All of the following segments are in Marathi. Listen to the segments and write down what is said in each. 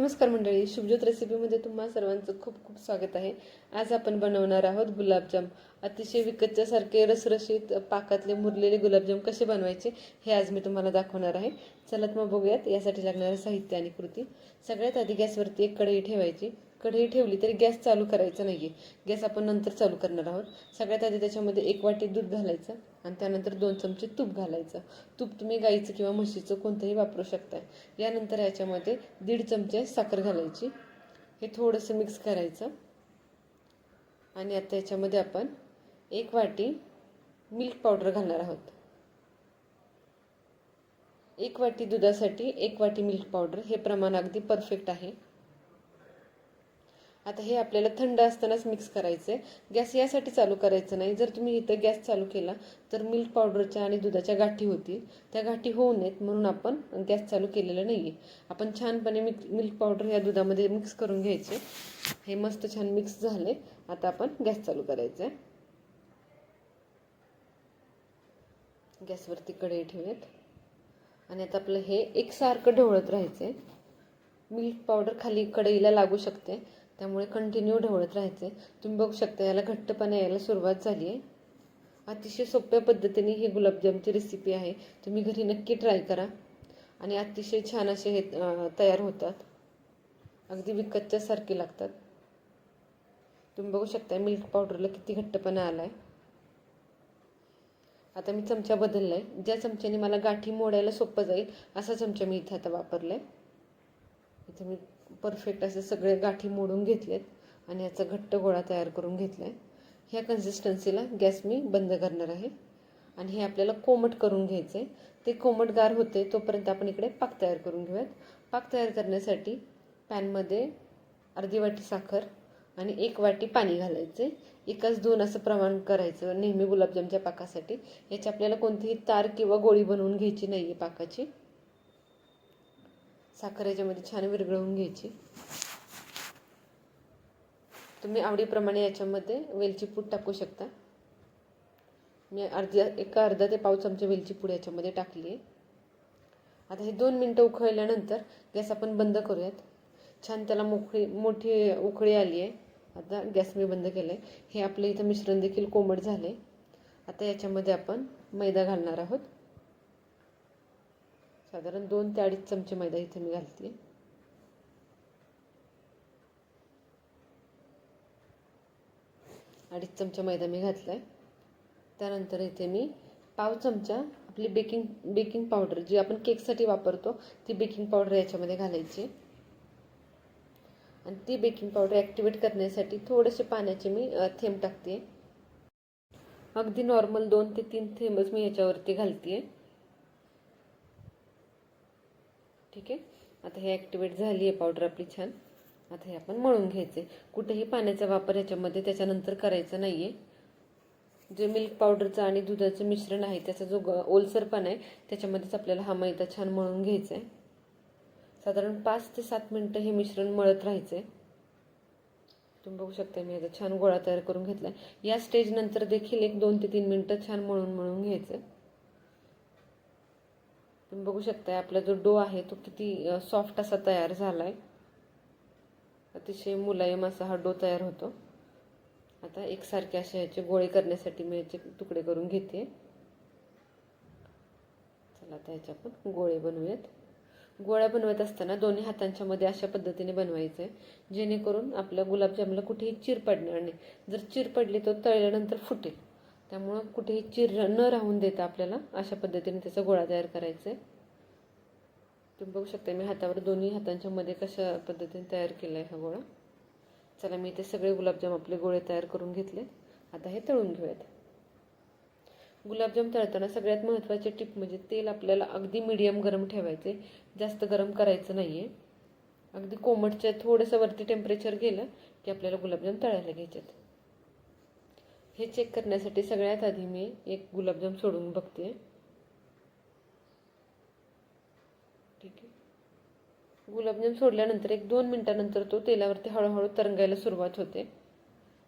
नमस्कार मंडळी शुभज्योत रेसिपीमध्ये तुम्हा सर्वांचं खूप खूप स्वागत आहे. आज आपण बनवणार आहोत गुलाबजाम. अतिशय विकतच्यासारखे रसरशीत पाकातले मुरलेले गुलाबजाम कसे बनवायचे हे आज मी तुम्हाला दाखवणार आहे. चलात मग बघूयात यासाठी लागणारं साहित्य आणि कृती. सगळ्यात आधी गॅसवरती एक कढई ठेवायची. कढई ठेवली तरी गॅस चालू करायचा नाही आहे गॅस आपण नंतर चालू करणार आहोत. सगळ्यात आधी त्याच्यामध्ये एक वाटी दूध घालायचं आणि त्यानंतर दोन चमचे तूप घालायचं. तूप तुम्ही गाईचं किंवा म्हशीचं कोणतंही वापरू शकताय. यानंतर याच्यामध्ये दीड चमचे साखर घालायची. हे थोडंसं मिक्स करायचं. आणि आता याच्यामध्ये आपण एक वाटी मिल्क पावडर घालणार आहोत. एक वाटी दुधासाठी एक वाटी मिल्क पावडर हे प्रमाण अगदी परफेक्ट आहे. आता हे आपल्याला थंड असतानाच मिक्स करायचं आहे गॅस यासाठी चालू करायचं नाही. जर तुम्ही इथं गॅस चालू केला तर मिल्क पावडरच्या आणि दुधाच्या गाठी होतील. त्या गाठी होऊ नयेत म्हणून आपण गॅस चालू केलेला नाही आहे आपण छानपणे मिक मिल्क पावडर या दुधामध्ये मिक्स करून घ्यायचे. हे मस्त छान मिक्स झाले. आता आपण गॅस चालू करायचं आहे गॅसवरती कढई ठेवूयात आणि आता आपलं हे एकसारखं ढवळत राहायचं आहे मिल्क पावडर खाली कढईला लागू शकते. त्यामुळे कंटिन्यू ढवळत राहायचे तुम्ही बघू शकता याला घट्टपणा यायला सुरुवात झाली आहे. अतिशय सोप्या पद्धतीने ही गुलाबजामची रेसिपी आहे. तुम्ही घरी नक्की ट्राय करा. आणि अतिशय छान असे हे तयार होतात. अगदी विकतच्या सारखे लागतात. तुम्ही बघू शकता मिल्क पावडरला किती घट्टपणा आला आहे आता मी चमचा बदलला आहे ज्या चमच्याने मला गाठी मोडायला सोपं जाईल असा चमचा मी इथे आता वापरला आहे इथे मी परफेक्ट असे सगळे गाठी मोडून घेतलेत आणि याचा घट्ट गोळा तयार करून घेतला आहे ह्या कन्सिस्टन्सीला गॅस मी बंद करणार आहे. आणि हे आपल्याला कोमट करून घ्यायचं आहे ते कोमट गार होते तोपर्यंत आपण इकडे पाक तयार करून घेऊयात. पाक तयार करण्यासाठी पॅनमध्ये अर्धी वाटी साखर आणि एक वाटी पाणी घालायचे एकाच दोन असं प्रमाण करायचं. नेहमी गुलाबजामच्या पाकासाठी. याची आपल्याला कोणतीही तार किंवा गोळी बनवून घ्यायची नाही आहे पाकाची. साखर याच्यामध्ये छान विरघळवून घ्यायची. तुम्ही आवडीप्रमाणे याच्यामध्ये वेलची पूड टाकू शकता. मी अर्धी एका अर्धा ते पाव चमचे वेलची पूड याच्यामध्ये टाकली आहे आता हे दोन मिनटं उकळल्यानंतर गॅस आपण बंद करूयात. छान त्याला मोकळी मोठी उकळी आली आहे आता गॅस मी बंद केलं आहे हे आपलं इथं मिश्रण देखील कोमट झाले आता याच्यामध्ये आपण मैदा घालणार आहोत. साधारण दोन ते अडीच चमचे मैदा इथे मी घालते. अडीच चमचा मैदा मी घातला आहे त्यानंतर इथे मी पाव चमचा आपली बेकिंग बेकिंग पावडर जी आपण केकसाठी वापरतो ती बेकिंग पावडर याच्यामध्ये घालायची. आणि ती बेकिंग पावडर ॲक्टिवेट करण्यासाठी थोडेसे पाण्याचे मी थेंब टाकते. अगदी नॉर्मल दोन ते तीन थेंबच मी याच्यावरती घालते. ठीक आहे? आता हे ॲक्टिवेट झाली आहे पावडर आपली छान. आता हे आपण मळून घ्यायचे कुठेही पाण्याचा वापर याच्यामध्ये त्याच्यानंतर करायचा नाही आहे जे मिल्क पावडरचं आणि दुधाचं मिश्रण आहे त्याचा जो ग ओलसरपणा आहे त्याच्यामध्येच आपल्याला हा मैदा छान मळून घ्यायचा आहे साधारण पाच ते सात मिनटं हे मिश्रण मळत राहायचं आहे तुम्ही बघू शकता मी आता छान गोळा तयार करून घेतला आहे या स्टेजनंतर देखील एक दोन ते तीन मिनटं छान मळून मळून घ्यायचं. आहे तुम्ही बघू शकताय आपला जो डो आहे तो किती सॉफ्ट असा तयार झाला आहे अतिशय मुलायम असा हा डो तयार होतो. आता एकसारखे असे ह्याचे गोळे करण्यासाठी मी याचे तुकडे करून घेते. चला आता ह्याचे आपण गोळे बनवूयात. गोळ्या बनवत असताना दोन्ही हातांच्या मध्ये अशा पद्धतीने बनवायचं आहे जेणेकरून आपल्या गुलाबजामला कुठेही चिर पडणार नाही. जर चिर पडली तर तळल्यानंतर फुटेल. त्यामुळं कुठेही चिर न राहून देता आपल्याला अशा पद्धतीने त्याचा गोळा तयार करायचा आहे तुम्ही बघू शकता मी हातावर दोन्ही हातांच्या मध्ये कशा पद्धतीने तयार केला आहे हा गोळा. चला मी ते सगळे गुलाबजाम आपले गोळे तयार करून घेतले. आता हे तळून घेऊयात. गुलाबजाम तळताना सगळ्यात महत्त्वाचे टिप म्हणजे तेल आपल्याला अगदी मिडियम गरम ठेवायचे जास्त गरम करायचं नाही आहे अगदी कोमटच्या थोडंसं वरती टेम्परेचर गेलं की आपल्याला गुलाबजाम तळायला घ्यायच्यात हे चेक करण्यासाठी सगळ्यात आधी मी एक गुलाबजाम सोडून बघते. ठीक आहे. गुलाबजाम सोडल्यानंतर एक दोन मिनटानंतर तो तेलावरती हळूहळू तरंगायला सुरुवात होते.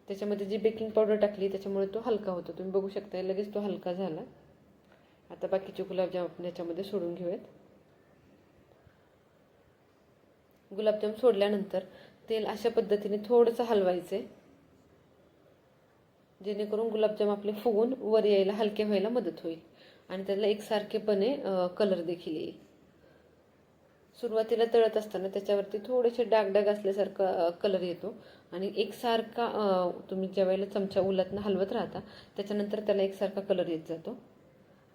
त्याच्यामध्ये जी बेकिंग पावडर टाकली त्याच्यामुळे तो हलका होतो. तुम्ही बघू शकता लगेच तो हलका झाला. आता बाकीचे गुलाबजाम आपण याच्यामध्ये सोडून घेऊयात. गुलाबजाम सोडल्यानंतर तेल अशा पद्धतीने थोडंसं हलवायचं आहे जेणेकरून गुलाबजाम आपले फुगून वर यायला हलके व्हायला मदत होईल. आणि त्याला एकसारखेपणे कलर देखील येईल. सुरुवातीला तळत असताना त्याच्यावरती थोडेसे डागडाग असल्यासारखा कलर येतो. आणि एकसारखा तुम्ही ज्या वेळेला चमचा उलातनं हलवत राहता त्याच्यानंतर त्याला एकसारखा कलर येत जातो.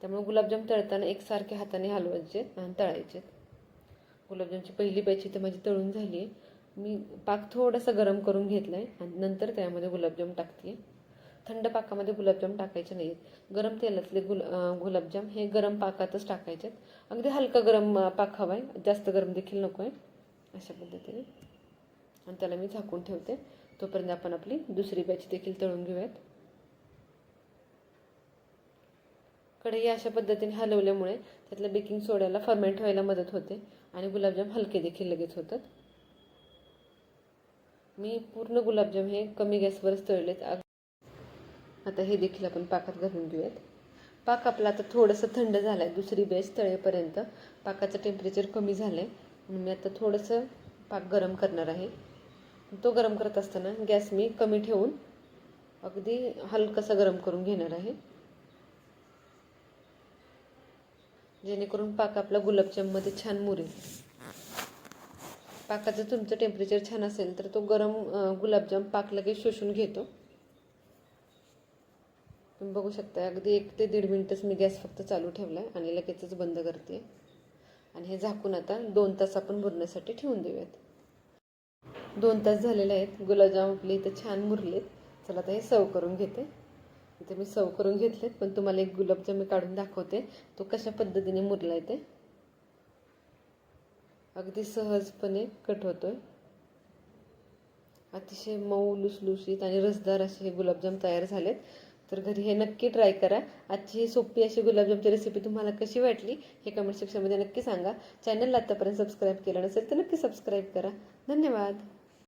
त्यामुळे गुलाबजाम तळताना एकसारखे हाताने हलवायचे आणि तळायचे. गुलाबजामची पहिली बॅच इथं माझी तळून झाली आहे मी पाक थोडासा गरम करून घेतला आहे आणि नंतर त्यामध्ये गुलाबजाम टाकते थंड पाकामध्ये गुलाबजाम टाकायचे नाहीत. गरम तेलातले गुल गुलाबजाम हे गरम पाकातच टाकायचे अगदी हलका गरम पाक हवा आहे जास्त गरम देखील नको आहे अशा पद्धतीने. आणि त्याला मी झाकून ठेवते. तोपर्यंत आपण आपली दुसरी बॅच देखील तळून घेऊयात. कढई अशा पद्धतीने हलवल्यामुळे त्यातल्या बेकिंग सोड्याला फर्मेंट व्हायला मदत होते आणि गुलाबजाम हलके देखील लगेच होतात. मी पूर्ण गुलाबजाम हे कमी गॅसवरच तळलेत. अग- आता हे देखील आपण पाकात घालून घेऊयात. पाक आपला आता थोडंसं थंड झालं आहे दुसरी बॅच तळेपर्यंत. पाकाचं टेम्परेचर कमी झालं आहे म्हणून मी आता थोडंसं पाक गरम करणार आहे. तो गरम करत असताना गॅस मी कमी ठेवून अगदी हलकंसं गरम करून घेणार आहे. जेणेकरून पाक आपला गुलाबजाममध्ये छान मुरेल. पाकाचं तुमचं टेम्परेचर छान असेल तर तो गरम गुलाबजाम पाक लगेच शोषून घेतो. तुम्ही बघू शकता अगदी एक ते दीड मिनटंच मी गॅस फक्त चालू ठेवला आहे आणि लगेचच बंद करते आणि हे झाकून आता दोन तास आपण मुरण्यासाठी ठेवून देऊयात. दोन तास झालेले आहेत गुलाबजाम आपले इथे छान मुरलेत. चला आता हे सर्व करून घेते. इथे मी सर्व करून घेतलेत पण तुम्हाला एक गुलाबजाम मी काढून दाखवते. तो कशा पद्धतीने मुरला आहे ते. अगदी सहजपणे कट होतोय. अतिशय मऊ लुसलुशीत आणि रसदार असे हे गुलाबजाम तयार झालेत. तर घरी हे नक्की ट्राय करा. आजची ही सोपी अशी गुलाबजामची रेसिपी तुम्हाला कशी वाटली हे कमेंट सेक्शनमध्ये नक्की सांगा. चॅनलला आतापर्यंत सबस्क्राईब केलं नसेल तर नक्की सबस्क्राईब करा. धन्यवाद.